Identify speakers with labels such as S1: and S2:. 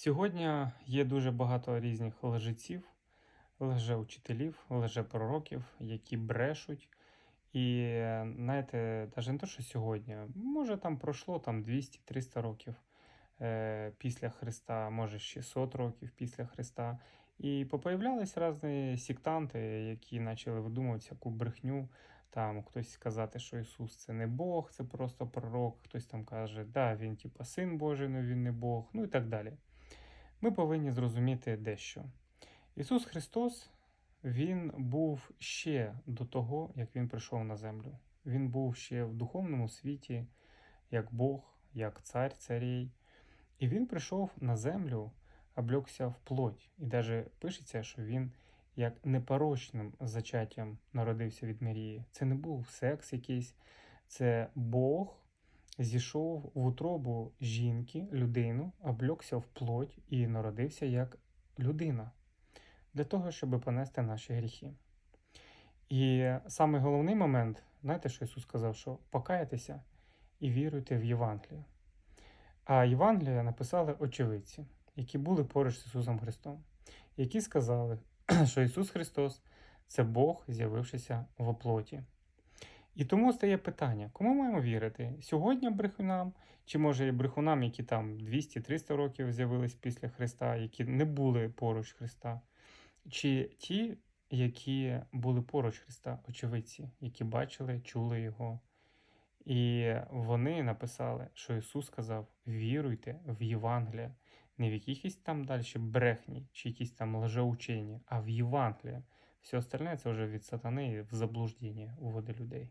S1: Сьогодні є дуже багато різних лжеців, лжеучителів, лжепророків, які брешуть. І знаєте, навіть не то, що сьогодні, може там пройшло там 200-300 років е, після Христа, може 600 років після Христа. І попоявлялись різні сектанти, які почали видумувати всяку брехню. Там хтось сказати, що Ісус це не Бог, це просто пророк, хтось там каже, да, він типа син Божий, але він не Бог, ну і так далі. Ми повинні зрозуміти дещо. Ісус Христос, Він був ще до того, як Він прийшов на землю. Він був ще в духовному світі, як Бог, як цар царей. І Він прийшов на землю, облегся в плоть. І навіть пишеться, що він як непорочним зачаттям народився від Марії. Це не був секс якийсь, це Бог зійшов в утробу жінки, людину, облегся в плоть і народився як людина для того, щоб понести наші гріхи. І самий головний момент, знаєте, що Ісус сказав, що покаятися і віруйте в Євангелію. А Євангелія написали очевидці, які були поруч з Ісусом Христом, які сказали, що Ісус Христос це Бог, з'явившися в оплоті. І тому стає питання: кому маємо вірити? Сьогодні брехунам, чи може і брехунам, які там 200-300 років з'явились після Христа, які не були поруч Христа, чи ті, які були поруч Христа, очевидці, які бачили, чули Його. І вони написали, що Ісус сказав: віруйте в Євангелія, не в якихось там далі брехні чи якісь там лжеучення, а в Євангелія. Все остальне це вже від сатани в заблуждення уводи людей.